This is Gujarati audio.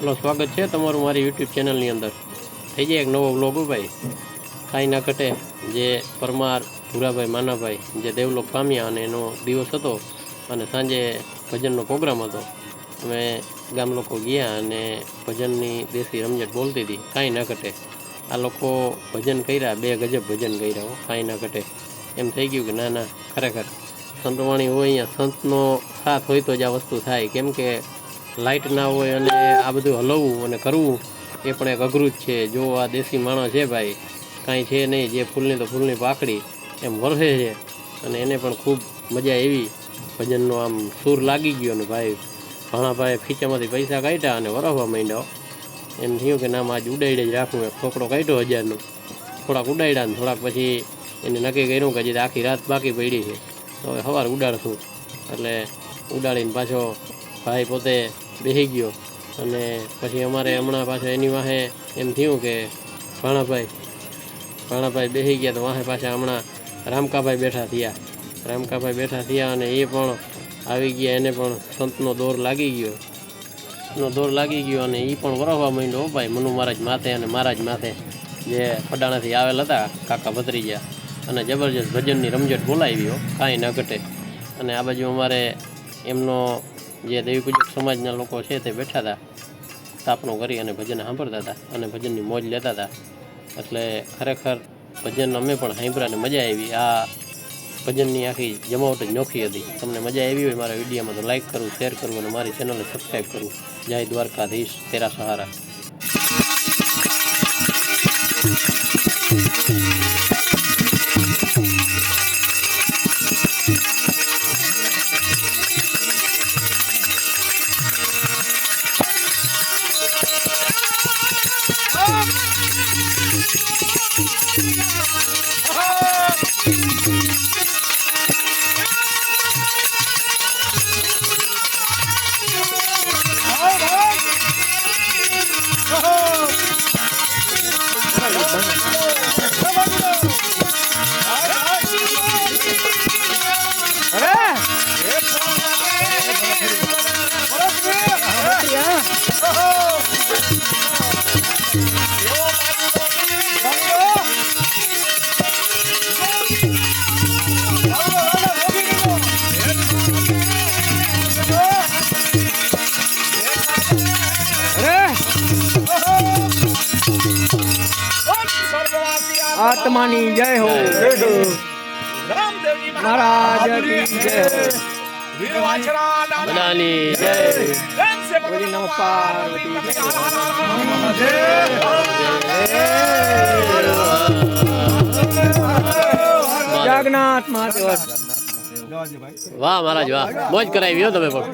હલો સ્વાગત છે તમારું મારી યુટ્યુબ ચેનલની અંદર. થઈ જાય એક નવો વ્લોગ ભાઈ. કાંઈ ના ઘટે. જે પરમાર, ભૂરાભાઈ માનાભાઈ, જે દેવલોક પામ્યા અને એનો દિવસ હતો અને સાંજે ભજનનો પ્રોગ્રામ હતો. અમે ગામ લોકો ગયા અને ભજનની દેશી રમઝટ બોલતી હતી. કાંઈ ના ઘટે. આ લોકો ભજન કર્યા, બે ગજબ ભજન કર્યા હો. કાંઈ ના ઘટે. એમ થઈ ગયું કે ના ના, ખરેખર. સંતવાણી હોય અહીંયા, સંતનો સાથ હોય તો જ આ વસ્તુ થાય. કેમ કે લાઇટ ના હોય અને આ બધું હલવવું અને કરવું, એ પણ એક અઘરું જ છે. જો આ દેશી માણસ છે ભાઈ, કાંઈ છે નહીં, જે ફૂલની તો ફૂલની પાકડી એમ વરસે છે. અને એને પણ ખૂબ મજા એવી ભજનનો આમ સૂર લાગી ગયો ને ભાઈ. ભાણાભાઈ ભાઈ ખીચામાંથી પૈસા કાઢ્યા અને વરસવા માંડ્યો. એમ થયું કે ના, આજ ઉડાડે જ રાખવું એક છોકરો કાઢ્યો હજારનો. થોડાક ઉડાડ્યા ને થોડાક પછી એને નક્કી કર્યું કે હજી આખી રાત બાકી પડી છે. તો હવે સવારે ઉડાડશું. એટલે ઉડાડીને પાછો ભાઈ પોતે બેસી ગયો. અને પછી અમારે હમણાં પાછા એની વાહે એમ થયું કે ભાણાભાઈ ભાણાભાઈ બેસી ગયા તો વાહે પાછા હમણાં રામકાભાઈ બેઠા થયા. રામકાભાઈ બેઠા થયા અને એ પણ આવી ગયા, એને પણ સંતનો દોર લાગી ગયો. નો દોર લાગી ગયો અને એ પણ વરસવા માંડ્યો ભાઈ, મનુ મહારાજ માથે અને મહારાજ માથે. જે પડાણાથી આવેલ હતા, કાકા ભત્રીજા. અને જબરજસ્ત ભજનની રમઝટ બોલાવી કાંઈ ન ઘટે. અને આ બાજુ અમારે એમનો જે દેવી પૂજક સમાજના લોકો છે તે બેઠા હતા, સ્થાપનો કરી અને ભજન સાંભળતા હતા અને ભજનની મોજ લેતા હતા. એટલે ખરેખર ભજન અમે પણ સાંભળ્યા અને મજા આવી. આ ભજનની આખી જમાવટ જ નોખી હતી. તમને મજા આવી હોય મારા વિડીયોમાં તો લાઈક કરવું શેર કરવું અને મારી ચેનલને સબસ્ક્રાઈબ કરવું જય દ્વારકાધીશ, તેરા સહારા. આત્માની જય હો. મહારાજ જય હો. બધાની જય. જગન્નાથ મહાદેવ. વાહ મહારાજ વાહ. મોજ કરાવી હો તમે પણ.